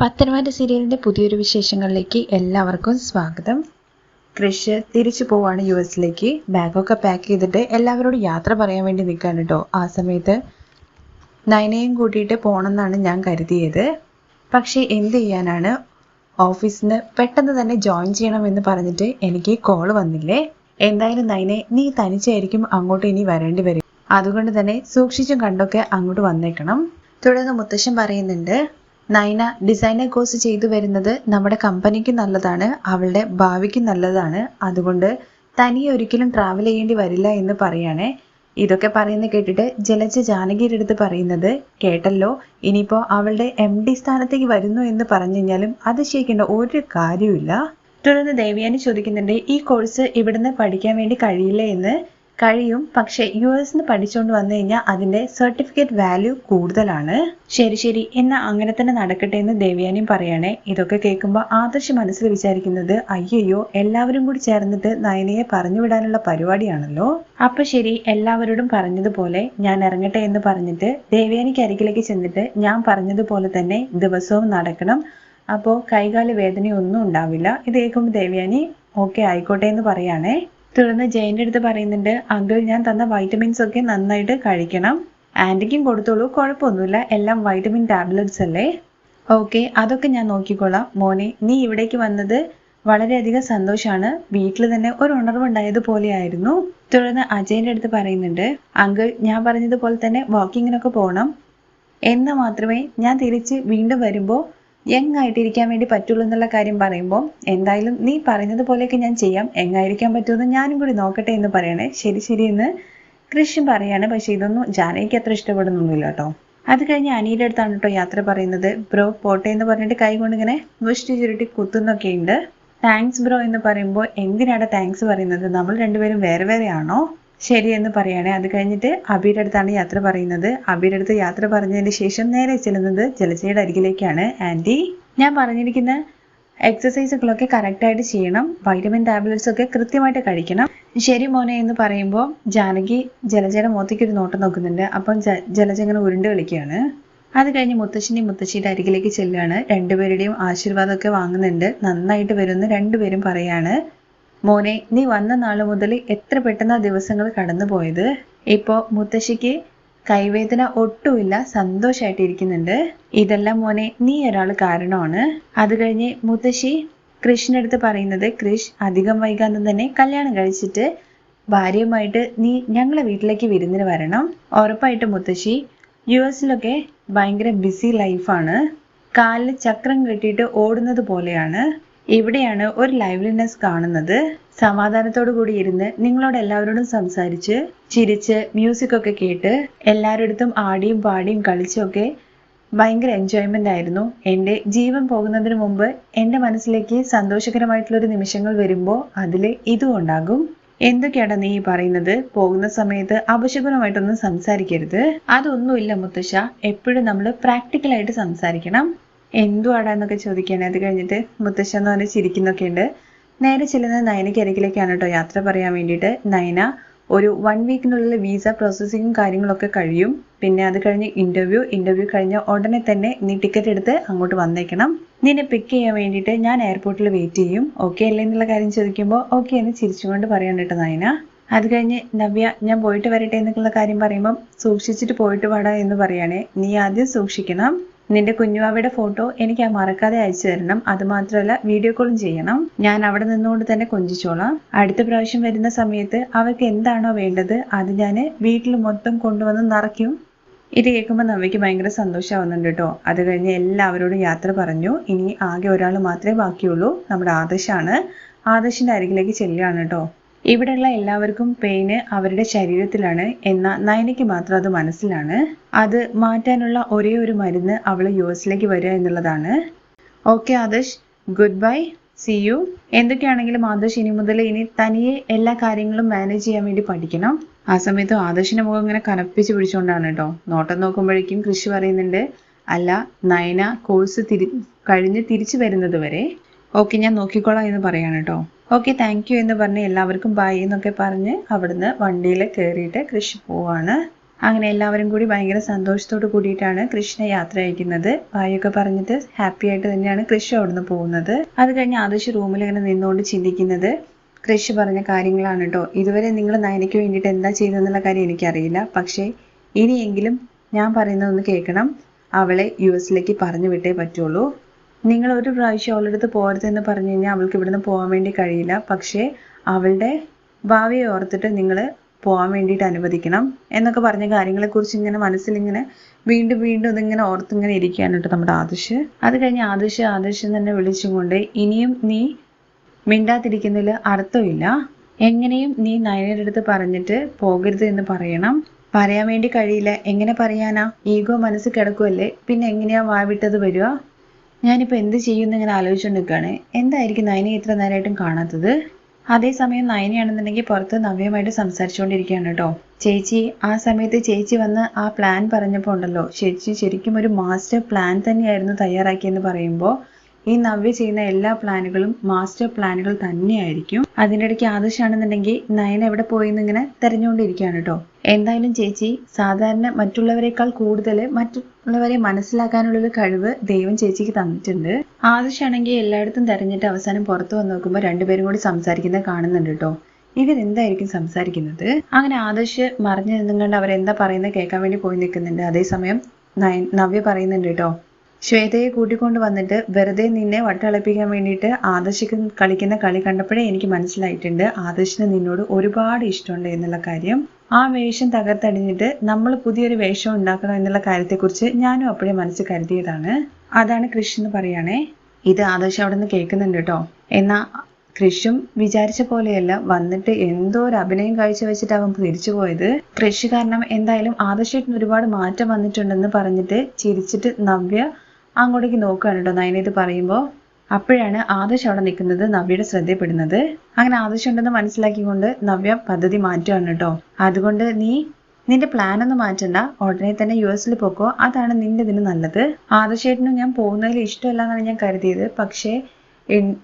പത്തനംതിട്ട സീരിയലിന്റെ പുതിയൊരു വിശേഷങ്ങളിലേക്ക് എല്ലാവർക്കും സ്വാഗതം. ക്രിഷ് തിരിച്ചു പോവാണ് യു എസിലേക്ക്. ബാഗൊക്കെ പാക്ക് ചെയ്തിട്ട് എല്ലാവരോടും യാത്ര പറയാൻ വേണ്ടി നിൽക്കാണ് കേട്ടോ ആ സമയത്ത് നയനയും കൂട്ടിയിട്ട് പോകണമെന്നാണ് ഞാൻ കരുതിയത്. പക്ഷേ എന്ത് ചെയ്യാനാണ്? ഓഫീസിന് പെട്ടെന്ന് തന്നെ ജോയിൻ ചെയ്യണമെന്ന് പറഞ്ഞിട്ട് എനിക്ക് കോൾ വന്നില്ലേ? എന്തായാലും നയനെ നീ തനിച്ചായിരിക്കും അങ്ങോട്ട് ഇനി വരേണ്ടി വരും. അതുകൊണ്ട് തന്നെ സൂക്ഷിച്ചും കണ്ടൊക്കെ അങ്ങോട്ട് വന്നേക്കണം. തുടർന്ന് മുത്തശ്ശൻ പറയുന്നുണ്ട് നൈന ഡിസൈനർ കോഴ്സ് ചെയ്തു വരുന്നത് നമ്മുടെ കമ്പനിക്ക് നല്ലതാണ് അവളുടെ ഭാവിക്ക് നല്ലതാണ്. അതുകൊണ്ട് തനിയെ ഒരിക്കലും ട്രാവൽ ചെയ്യേണ്ടി വരില്ല എന്ന് പറയുകയാണെ ഇതൊക്കെ പറയുന്നത് കേട്ടിട്ട് ജലജ ജാനകിയുടെ അടുത്ത് പറയുന്നത് കേട്ടല്ലോ ഇനിയിപ്പോൾ അവളുടെ എം ഡി സ്ഥാനത്തേക്ക് വരുന്നു എന്ന് പറഞ്ഞു കഴിഞ്ഞാലും അത് ശരിക്കേണ്ട ഒരു കാര്യമില്ല തുടർന്ന് ദേവിയാനി ചോദിക്കുന്നുണ്ട് ഈ കോഴ്സ് ഇവിടുന്ന് പഠിക്കാൻ വേണ്ടി കഴിയില്ല എന്ന്. കഴിയും. പക്ഷേ യു എസ് പഠിച്ചുകൊണ്ട് വന്നു കഴിഞ്ഞാൽ അതിന്റെ സർട്ടിഫിക്കറ്റ് വാല്യൂ കൂടുതലാണ്. ശരി ശരി. എന്നാ അങ്ങനെ തന്നെ നടക്കട്ടെ എന്ന് ദേവയാനിയും പറയണേ. ഇതൊക്കെ കേൾക്കുമ്പോൾ ആദർശ് മനസ്സിൽ വിചാരിക്കുന്നത് അയ്യയ്യോ എല്ലാവരും കൂടി ചേർന്നിട്ട് നയനയെ പറഞ്ഞു വിടാനുള്ള പരിപാടിയാണല്ലോ? അപ്പൊ ശരി എല്ലാവരോടും പറഞ്ഞതുപോലെ ഞാൻ ഇറങ്ങട്ടെ എന്ന് പറഞ്ഞിട്ട് ദേവയാനിക്ക് അരികിലേക്ക് ചെന്നിട്ട് ഞാൻ പറഞ്ഞതുപോലെ തന്നെ ദിവസവും നടക്കണം. അപ്പോൾ കൈകാൽ വേദനയൊന്നും ഉണ്ടാവില്ല. ഇത് കേൾക്കുമ്പോൾ ദേവയാനി ഓക്കെ ആയിക്കോട്ടെ എന്ന് പറയാണേ. തുടർന്ന് ജയന്റെ അടുത്ത് പറയുന്നുണ്ട് അങ്കിൾ ഞാൻ തന്ന വൈറ്റമിൻസ് ഒക്കെ നന്നായിട്ട് കഴിക്കണം. ആന്റിക്കും കൊടുത്തോളൂ കുഴപ്പമൊന്നുമില്ല. എല്ലാം വൈറ്റമിൻ ടാബ്ലറ്റ്സ് അല്ലേ? ഓക്കെ അതൊക്കെ ഞാൻ നോക്കിക്കോളാം. മോനെ നീ ഇവിടേക്ക് വന്നത് വളരെയധികം സന്തോഷമാണ് വീട്ടിൽ തന്നെ ഒരു ഉണർവുണ്ടായതുപോലെയായിരുന്നു. തുടർന്ന് അജയന്റെ അടുത്ത് പറയുന്നുണ്ട് അങ്കിൾ ഞാൻ പറഞ്ഞതുപോലെ തന്നെ വാക്കിങ്ങിനൊക്കെ പോകണം എന്ന് മാത്രമേ ഞാൻ തിരിച്ച് വീണ്ടും വരുമ്പോൾ യങ് വേണ്ടി പറ്റുള്ളൂ എന്നുള്ള കാര്യം പറയുമ്പോൾ എന്തായാലും നീ പറയുന്നത് പോലെയൊക്കെ ഞാൻ ചെയ്യാം. എങ്ങായിരിക്കാൻ പറ്റുമെന്ന് ഞാനും കൂടി നോക്കട്ടെ എന്ന് പറയണേ. ശരി ശരി എന്ന് കൃഷ്ണൻ പറയാണ്. പക്ഷെ ഇതൊന്നും ജാനകിക്ക് അത്ര ഇഷ്ടപ്പെടുന്നൊന്നുമില്ല കേട്ടോ. അത് കഴിഞ്ഞ് അനിയുടെ അടുത്താണ് കേട്ടോ യാത്ര പറയുന്നത്. ബ്രോ പോട്ടെ എന്ന് പറഞ്ഞിട്ട് കൈ കൊണ്ട് ഇങ്ങനെ മുഷ്ടി ചുരുട്ടി കുത്തുന്നൊക്കെ ഉണ്ട്. താങ്ക്സ് ബ്രോ എന്ന് പറയുമ്പോൾ എന്തിനാണ് താങ്ക്സ് പറയുന്നത്? നമ്മൾ രണ്ടുപേരും വേറെ വേറെ ആണോ ശരി എന്ന് പറയാണ്. അത് കഴിഞ്ഞിട്ട് അബിയുടെ അടുത്താണ് യാത്ര പറയുന്നത്. അബിയുടെ അടുത്ത് യാത്ര പറഞ്ഞതിന് ശേഷം നേരെ ചെല്ലുന്നത് ജലജയുടെ അരികിലേക്കാണ്. ആന്റി ഞാൻ പറഞ്ഞിരിക്കുന്ന എക്സസൈസുകളൊക്കെ കറക്റ്റായിട്ട് ചെയ്യണം. വൈറ്റമിൻ ടാബ്ലറ്റ്സ് ഒക്കെ കൃത്യമായിട്ട് കഴിക്കണം. ശരി മോനെ എന്ന് പറയുമ്പോൾ ജാനകി ജലജയുടെ മുഖത്തേക്ക് ഒരു നോട്ടം നോക്കുന്നുണ്ട്. അപ്പം ജലജ ഇങ്ങനെ ഉരുണ്ട് കളിക്കുകയാണ്. അത് കഴിഞ്ഞ് മുത്തശ്ശിന്റെയും മുത്തശ്ശിയുടെ അരികിലേക്ക് ചെല്ലുകയാണ്. രണ്ടുപേരുടെയും ആശീർവാദമൊക്കെ വാങ്ങുന്നുണ്ട്. നന്നായിട്ട് വരുമെന്ന് രണ്ടുപേരും പറയാണ്. മോനെ നീ വന്ന നാൾ മുതൽ എത്ര പെട്ടെന്ന് ദിവസങ്ങൾ കടന്നു പോയത്? ഇപ്പോൾ മുത്തശ്ശിക്ക് കൈവേദന ഒട്ടുമില്ല സന്തോഷമായിട്ടിരിക്കുന്നുണ്ട് ഇതെല്ലാം മോനെ നീ ഒരാൾ കാരണമാണ്. അത് കഴിഞ്ഞ് മുത്തശ്ശി കൃഷ്ണടുത്ത് പറയുന്നത് കൃഷ് അധികം വൈകാതെ തന്നെ കല്യാണം കഴിച്ചിട്ട് ഭാര്യയുമായിട്ട് നീ ഞങ്ങളെ വീട്ടിലേക്ക് വിരുന്നിന് വരണം. ഉറപ്പായിട്ട് മുത്തശ്ശി യു എസിലൊക്കെ ഭയങ്കര ബിസി ലൈഫാണ്. കാലിൽ ചക്രം കെട്ടിയിട്ട് ഓടുന്നത് പോലെയാണ്. ഇവിടെയാണ് ഒരു ലൈവ്ലിനെസ് കാണുന്നത്. സമാധാനത്തോടു കൂടി ഇരുന്ന് നിങ്ങളോട് എല്ലാവരോടും സംസാരിച്ച് ചിരിച്ച് മ്യൂസിക് ഒക്കെ കേട്ട് എല്ലാവരുടെ ആടിയും പാടിയും കളിച്ചൊക്കെ ഭയങ്കര എൻജോയ്മെന്റ് ആയിരുന്നു. എന്റെ ജീവൻ പോകുന്നതിന് മുമ്പ് എന്റെ മനസ്സിലേക്ക് സന്തോഷകരമായിട്ടുള്ളൊരു നിമിഷങ്ങൾ വരുമ്പോൾ അതിൽ ഇതും ഉണ്ടാകും. എന്തൊക്കെയാണ് നീ പറയുന്നത്? പോകുന്ന സമയത്ത് അപശകുനമായിട്ടൊന്നും സംസാരിക്കരുത്. അതൊന്നുമില്ല മുത്തശ്ശ. എപ്പോഴും നമ്മൾ പ്രാക്ടിക്കലായിട്ട് സംസാരിക്കണം. എന്തുവാടാ എന്നൊക്കെ ചോദിക്കുകയാണ്. അത് കഴിഞ്ഞിട്ട് മുത്തശ്ശൻ എന്ന് പറഞ്ഞ് ചിരിക്കുന്നൊക്കെ ഉണ്ട്. നേരെ ചെല്ലുന്നത് നയനയ്ക്ക് അരികിലേക്കാണ് കേട്ടോ യാത്ര പറയാൻ വേണ്ടിയിട്ട്. നയന ഒരു വൺ വീക്കിനുള്ളിൽ വിസ പ്രോസസ്സിങ്ങും കാര്യങ്ങളൊക്കെ കഴിയും. പിന്നെ അത് കഴിഞ്ഞ് ഇന്റർവ്യൂ ഇന്റർവ്യൂ കഴിഞ്ഞ ഉടനെ തന്നെ നീ ടിക്കറ്റ് എടുത്ത് അങ്ങോട്ട് വന്നേക്കണം. നിന്നെ പിക്ക് ചെയ്യാൻ വേണ്ടിയിട്ട് ഞാൻ എയർപോർട്ടിൽ വെയിറ്റ് ചെയ്യും. ഓക്കെ അല്ലേ എന്നുള്ള കാര്യം ചോദിക്കുമ്പോൾ ഓക്കെ എന്ന് ചിരിച്ചുകൊണ്ട് പറയാൻ കേട്ടോ നയന. അത് കഴിഞ്ഞ് നവ്യ ഞാൻ പോയിട്ട് വരട്ടെ എന്നുള്ള കാര്യം പറയുമ്പം സൂക്ഷിച്ചിട്ട് പോയിട്ട് വാടാ എന്ന് പറയുകയാണെ നീ ആദ്യം സൂക്ഷിക്കണം. നിന്റെ കുഞ്ഞുവാവയുടെ ഫോട്ടോ എനിക്ക് മറക്കാതെ അയച്ചു തരണം. അത് മാത്രമല്ല വീഡിയോ കോളും ചെയ്യണം. ഞാൻ അവിടെ നിന്നുകൊണ്ട് തന്നെ കൊഞ്ചിച്ചോളാം. അടുത്ത പ്രാവശ്യം വരുന്ന സമയത്ത് അവർക്ക് എന്താണോ വേണ്ടത് അത് ഞാൻ വീട്ടിൽ മൊത്തം കൊണ്ടുവന്ന് നിറയ്ക്കും. ഇത് കേൾക്കുമ്പോൾ നവ്യക്ക് ഭയങ്കര സന്തോഷമാവുന്നുണ്ട് കേട്ടോ. അത് കഴിഞ്ഞ് എല്ലാവരോടും യാത്ര പറഞ്ഞു. ഇനി ആകെ ഒരാൾ മാത്രമേ ബാക്കിയുള്ളൂ. നമ്മുടെ ആദർശാണ്. ആദർശിന്റെ അരികിലേക്ക് ചെല്ലുകയാണ് കേട്ടോ. ഇവിടെയുള്ള എല്ലാവർക്കും പെയിന് അവരുടെ ശരീരത്തിലാണ് എന്നാൽ നയനയ്ക്ക് മാത്രം അത് മനസ്സിലാണ്. അത് മാറ്റാനുള്ള ഒരേ ഒരു മരുന്ന് അവൾ യു എസിലേക്ക് വരിക എന്നുള്ളതാണ്. Okay Adarsh. Good bye see you എന്തൊക്കെയാണെങ്കിലും ആദർശ് ഇനി മുതൽ ഇനി തനിയെ എല്ലാ കാര്യങ്ങളും മാനേജ് ചെയ്യാൻ വേണ്ടി പഠിക്കണം. ആ സമയത്ത് ആദർശിന്റെ മുഖം ഇങ്ങനെ കനപ്പിച്ച് പിടിച്ചുകൊണ്ടാണ് കേട്ടോ. നോട്ടം നോക്കുമ്പോഴേക്കും കൃഷി പറയുന്നുണ്ട്. അല്ല നയന കോഴ്സ് തിരി കഴിഞ്ഞ് തിരിച്ചു വരുന്നത് വരെ. ഓക്കെ ഞാൻ നോക്കിക്കോളാം എന്ന് പറയാണ് കേട്ടോ. ഓക്കെ താങ്ക് യു എന്ന് പറഞ്ഞ് എല്ലാവർക്കും ബൈ എന്നൊക്കെ പറഞ്ഞ് അവിടുന്ന് വണ്ടിയിൽ കയറിയിട്ട് കൃഷി പോവാണ്. അങ്ങനെ എല്ലാവരും കൂടി ഭയങ്കര സന്തോഷത്തോട് കൂടിയിട്ടാണ് കൃഷ്ണ യാത്ര അയക്കുന്നത്. ബായൊക്കെ പറഞ്ഞിട്ട് ഹാപ്പി ആയിട്ട് തന്നെയാണ് കൃഷി അവിടുന്ന് പോകുന്നത്. അത് കഴിഞ്ഞ് ആദർശ് റൂമിൽ ഇങ്ങനെ നിന്നുകൊണ്ട് ചിന്തിക്കുന്നത്. കൃഷി പറഞ്ഞ കാര്യങ്ങളാണ് കേട്ടോ ഇതുവരെ നിങ്ങൾ നയനയ്ക്ക് വേണ്ടിയിട്ട് എന്താ ചെയ്തതെന്നുള്ള കാര്യം എനിക്കറിയില്ല. പക്ഷേ ഇനിയെങ്കിലും ഞാൻ പറയുന്നതൊന്ന് കേൾക്കണം. അവളെ യു എസിലേക്ക് പറഞ്ഞു വിട്ടേ പറ്റുള്ളൂ. നിങ്ങൾ ഒരു പ്രാവശ്യം അവളുടെ അടുത്ത് പോകരുതെന്ന് പറഞ്ഞു കഴിഞ്ഞാൽ അവൾക്ക് ഇവിടുന്ന് പോകാൻ വേണ്ടി കഴിയില്ല. പക്ഷേ അവളുടെ ഭാവിയെ ഓർത്തിട്ട് നിങ്ങൾ പോകാൻ വേണ്ടിയിട്ട് അനുവദിക്കണം എന്നൊക്കെ പറഞ്ഞ കാര്യങ്ങളെക്കുറിച്ച് ഇങ്ങനെ മനസ്സിൽ ഇങ്ങനെ വീണ്ടും വീണ്ടും ഇതിങ്ങനെ ഓർത്തിങ്ങനെ ഇരിക്കുകയാണ് കേട്ടോ നമ്മുടെ ആദർശ്. അത് കഴിഞ്ഞ് ആദർശ് ആദർശ് തന്നെ വിളിച്ചുകൊണ്ട് ഇനിയും നീ മിണ്ടാതിരിക്കുന്നതിൽ അർത്ഥമില്ല. എങ്ങനെയും നീ നയനയുടെ അടുത്ത് പറഞ്ഞിട്ട് പോകരുത് എന്ന് പറയണം. പറയാൻ വേണ്ടി കഴിയില്ല. എങ്ങനെ പറയാനാ? ഈഗോ മനസ്സിൽ കിടക്കുമല്ലേ പിന്നെ എങ്ങനെയാ വാവിട്ടത് വരിക? ഞാനിപ്പോൾ എന്ത് ചെയ്യുമെന്ന് ഇങ്ങനെ ആലോചിച്ചുകൊണ്ട് നിൽക്കുകയാണ് എന്തായിരിക്കും നയനെ ഇത്ര നേരമായിട്ടും കാണാത്തത്? അതേസമയം നയനയാണെന്നുണ്ടെങ്കിൽ പുറത്ത് നവ്യമായിട്ട് സംസാരിച്ചുകൊണ്ടിരിക്കുകയാണ് കേട്ടോ. ചേച്ചി ആ സമയത്ത് ചേച്ചി വന്ന് ആ പ്ലാൻ പറഞ്ഞപ്പോൾ ഉണ്ടല്ലോ. ചേച്ചി ശരിക്കും ഒരു മാസ്റ്റർ പ്ലാൻ തന്നെയായിരുന്നു തയ്യാറാക്കിയെന്ന് പറയുമ്പോൾ ഈ നവ്യ ചെയ്യുന്ന എല്ലാ പ്ലാനുകളും മാസ്റ്റർ പ്ലാനുകൾ തന്നെയായിരിക്കും. അതിന്റെ ഇടയ്ക്ക് ആദർശാണെന്നുണ്ടെങ്കിൽ നയൻ എവിടെ പോയി എന്നിങ്ങനെ തെരഞ്ഞുകൊണ്ടിരിക്കുകയാണ് കേട്ടോ. എന്തായാലും ചേച്ചി സാധാരണ മറ്റുള്ളവരെക്കാൾ കൂടുതൽ മറ്റുള്ളവരെ മനസ്സിലാക്കാനുള്ളൊരു കഴിവ് ദൈവം ചേച്ചിക്ക് തന്നിട്ടുണ്ട്. ആദർശാണെങ്കിൽ എല്ലായിടത്തും തെരഞ്ഞിട്ട് അവസാനം പുറത്തു വന്ന് നോക്കുമ്പോൾ രണ്ടുപേരും കൂടി സംസാരിക്കുന്നത് കാണുന്നുണ്ട് കേട്ടോ. ഇവരെന്തായിരിക്കും സംസാരിക്കുന്നത്? അങ്ങനെ ആദർശ് മറിഞ്ഞു നിന്നുകൊണ്ട് അവരെന്താ പറയുന്നത് കേൾക്കാൻ വേണ്ടി പോയി നിൽക്കുന്നുണ്ട്. അതേസമയം നയൻ നവ്യ പറയുന്നുണ്ട് കേട്ടോ. ശ്വേതയെ കൂട്ടിക്കൊണ്ട് വന്നിട്ട് വെറുതെ നിന്നെ വട്ടളപ്പിക്കാൻ വേണ്ടിയിട്ട് ആദർശിക്ക് കളിക്കുന്ന കളി കണ്ടപ്പോഴേ എനിക്ക് മനസ്സിലായിട്ടുണ്ട്. ആദർശിന് നിന്നോട് ഒരുപാട് ഇഷ്ടമുണ്ട് എന്നുള്ള കാര്യം. ആ വേഷം തകർത്തടിഞ്ഞിട്ട് നമ്മൾ പുതിയൊരു വേഷം ഉണ്ടാക്കണം എന്നുള്ള കാര്യത്തെക്കുറിച്ച് ഞാനും അപ്പോഴേ മനസ്സിൽ കരുതിയതാണ്. അതാണ് കൃഷി എന്ന് പറയുകയാണേ. ഇത് ആദർശം അവിടെ നിന്ന് കേൾക്കുന്നുണ്ട് കേട്ടോ. എന്നാ കൃഷും വിചാരിച്ച പോലെയല്ല വന്നിട്ട് എന്തോ ഒരു അഭിനയം കാഴ്ച അവൻ തിരിച്ചു പോയത്. കൃഷി കാരണം എന്തായാലും ആദർശത്തിന് ഒരുപാട് മാറ്റം വന്നിട്ടുണ്ടെന്ന് പറഞ്ഞിട്ട് ചിരിച്ചിട്ട് നവ്യ അങ്ങോട്ടേക്ക് നോക്കുകയാണ് കേട്ടോ. നയന ഇത് പറയുമ്പോൾ അപ്പോഴാണ് ആദർശ് അവിടെ നിൽക്കുന്നത് നവ്യയുടെ ശ്രദ്ധയപ്പെടുന്നത് അങ്ങനെ ആദർശം ഉണ്ടെന്ന് മനസ്സിലാക്കിക്കൊണ്ട് നവ്യ പദ്ധതി മാറ്റുകയാണ് കേട്ടോ. അതുകൊണ്ട് നീ നിന്റെ പ്ലാൻ ഒന്നും മാറ്റണ്ട. ഉടനെ തന്നെ യു എസിൽ പോക്കോ. അതാണ് നിന്റെ ഇതിന് നല്ലത്. ആദർശേട്ടനും ഞാൻ പോകുന്നതിൽ ഇഷ്ടമല്ല എന്നാണ് ഞാൻ കരുതിയത്. പക്ഷേ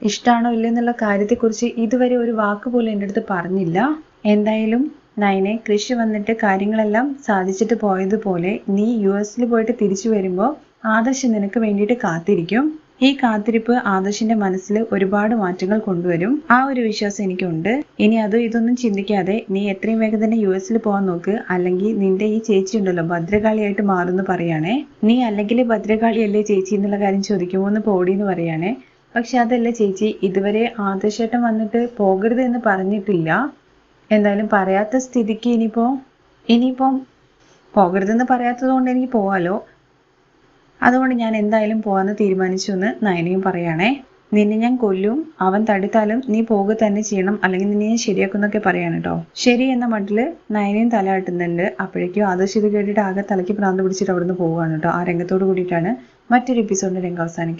ഇഷ്ടമാണോ ഇല്ല എന്നുള്ള കാര്യത്തെക്കുറിച്ച് ഇതുവരെ ഒരു വാക്ക് പോലും എന്റെ അടുത്ത് പറഞ്ഞില്ല. എന്തായാലും നയനെ കൃഷി വന്നിട്ട് കാര്യങ്ങളെല്ലാം സാധിച്ചിട്ട് പോയതുപോലെ നീ യു എസിൽ പോയിട്ട് തിരിച്ചു വരുമ്പോൾ ആദർശ് നിനക്ക് വേണ്ടിയിട്ട് കാത്തിരിക്കും. ഈ കാത്തിരിപ്പ് ആദർശിന്റെ മനസ്സിൽ ഒരുപാട് മാറ്റങ്ങൾ കൊണ്ടുവരും. ആ ഒരു വിശ്വാസം എനിക്കുണ്ട്. ഇനി അത് ഇതൊന്നും ചിന്തിക്കാതെ നീ എത്രയും വേഗം തന്നെ യു എസിൽ പോകാൻ നോക്ക്. അല്ലെങ്കിൽ നിന്റെ ഈ ചേച്ചി ഉണ്ടല്ലോ ഭദ്രകാളിയായിട്ട് മാറുമെന്ന് പറയാണേ. നീ അല്ലെങ്കിൽ ഭദ്രകാളിയല്ലേ ചേച്ചി എന്നുള്ള കാര്യം ചോദിക്കുമോ എന്ന് പോടി എന്ന് പറയാണേ. പക്ഷെ അതല്ല ചേച്ചി ഇതുവരെ ആദർശേട്ടൻ വന്നിട്ട് പോകരുത് എന്ന് പറഞ്ഞിട്ടില്ല. എന്തായാലും പറയാത്ത സ്ഥിതിക്ക് ഇനിയിപ്പോ ഇനിയിപ്പം പോകരുതെന്ന് പറയാത്തത് കൊണ്ട് എനിക്ക് പോവാലോ. അതുകൊണ്ട് ഞാൻ എന്തായാലും പോകാമെന്ന് തീരുമാനിച്ചു എന്ന് നയനയും പറയാണേ. നിന്നെ ഞാൻ കൊല്ലും അവൻ തടുത്താലും നീ പോകുക തന്നെ ചെയ്യണം അല്ലെങ്കിൽ നിന്നെ ഞാൻ ശരിയാക്കുന്നൊക്കെ പറയാണ് കേട്ടോ ശരി എന്ന മട്ടിൽ നയനയും തലയാട്ടുന്നുണ്ട് അപ്പോഴേക്കും ആദർശ് ഇത് കേട്ടിട്ട് ആകെ തലയ്ക്ക് പ്രാന്ത് പിടിച്ചിട്ട് അവിടുന്ന് പോവുകയാണ് കേട്ടോ ആ രംഗത്തോട് കൂടിയിട്ടാണ് മറ്റൊരു എപ്പിസോഡിന്റെ രംഗം അവസാനിക്കുന്നത്.